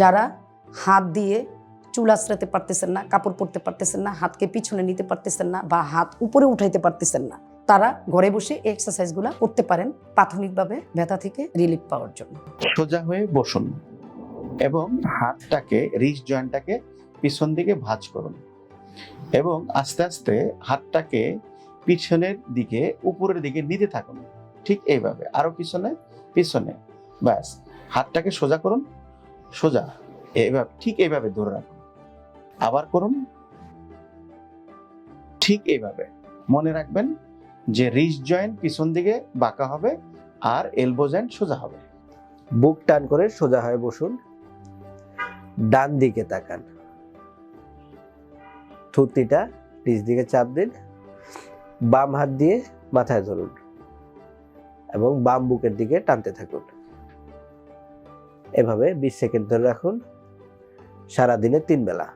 যারা হাত দিয়ে চুল আশ্রাতে পারতেছেন না, কাপড় পরতে পারতেছেন না, হাতকে পিছনে নিতে পারতেছেন না বা হাত উপরে উঠাইতে পারতেছেন না, তারা ঘরে বসে এক্সারসাইজগুলো করতে পারেন প্রাথমিকভাবে ব্যথা থেকে রিলিফ পাওয়ার জন্য। সোজা হয়ে বসুন এবং হাতটাকে রিচ জয়েন্টটাকে পিছন দিকে ভাঁজ করুন এবং আস্তে আস্তে হাতটাকে পিছনের দিকে, উপরের দিকে নিতে থাকুন। ঠিক এইভাবে, আরও পিছনে পিছনে, ব্যাস। হাতটাকে সোজা করুন সোজা। এইভাবে ঠিক এইভাবে ধরে রাখুন আবার করুন। ঠিক এইভাবে। মনে রাখবেন যে রিচ জয়েন্ট পিছন দিকে বাঁকা হবে আর এলবো জয়েন্ট সোজা হবে। বুক টান করে সোজা হয়ে বসুন। ডান দিকে তাকান। থুতনিটা নিচ দিকে চাপ দিন। বাম হাত দিয়ে মাথায় ধরুন। এবং বাম বুকের দিকে টানতে থাকুন। এভাবে বিশ সেকেন্ড ধরে রাখুন। সারাদিনে তিন বেলা।